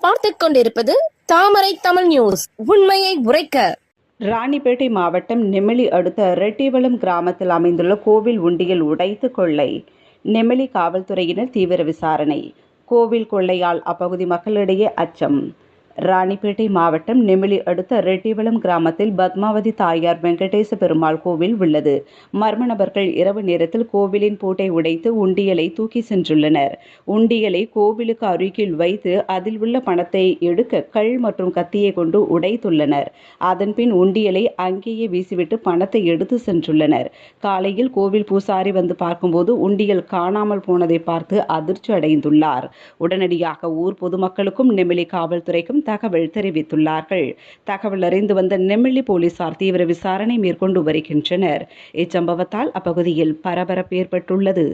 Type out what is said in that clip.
பார்த்துக் கொண்டிருப்பது தாமரை தமிழ் நியூஸ். உண்மையை உரைக்க. ராணிப்பேட்டை மாவட்டம் நெமிலி அடுத்த ரெட்டிவளம் கிராமத்தில் அமைந்துள்ள கோவில் உண்டியில் உடைத்து கொள்ளை. நெமிலி காவல்துறையினர் தீவிர விசாரணை. கோவில் கொள்ளையால் அப்பகுதி மக்களிடையே அச்சம். ராணிப்பேட்டை மாவட்டம் நெமிலி அடுத்த ரெட்டிவளம் கிராமத்தில் பத்மாவதி தாயார் வெங்கடேச பெருமாள் கோவில் உள்ளது. மர்ம நபர்கள் இரவு நேரத்தில் கோவிலின் பூட்டை உடைத்து உண்டியலை தூக்கி சென்றுள்ளனர். உண்டியலை கோவிலுக்கு அருகில் வைத்து அதில் உள்ள பணத்தை எடுக்க கள் மற்றும் கத்தியை கொண்டு உடைத்துள்ளனர். அதன்பின் உண்டியலை அங்கேயே வீசிவிட்டு பணத்தை எடுத்து சென்றுள்ளனர். காலையில் கோவில் பூசாரி வந்து பார்க்கும்போது உண்டியல் காணாமல் போனதை பார்த்து அதிர்ச்சி அடைந்துள்ளார் உடனடியாக ஊர் பொதுமக்களுக்கும் நெமிலி காவல்துறைக்கும் தகவல் தெரிவித்துள்ளார்கள். தகவல் அறிந்து வந்த நெமிலி போலீசார் தீவிர விசாரணை மேற்கொண்டு வருகின்றனர். இச்சம்பவத்தால் அப்பகுதியில் பரபரப்பு ஏற்பட்டுள்ளது.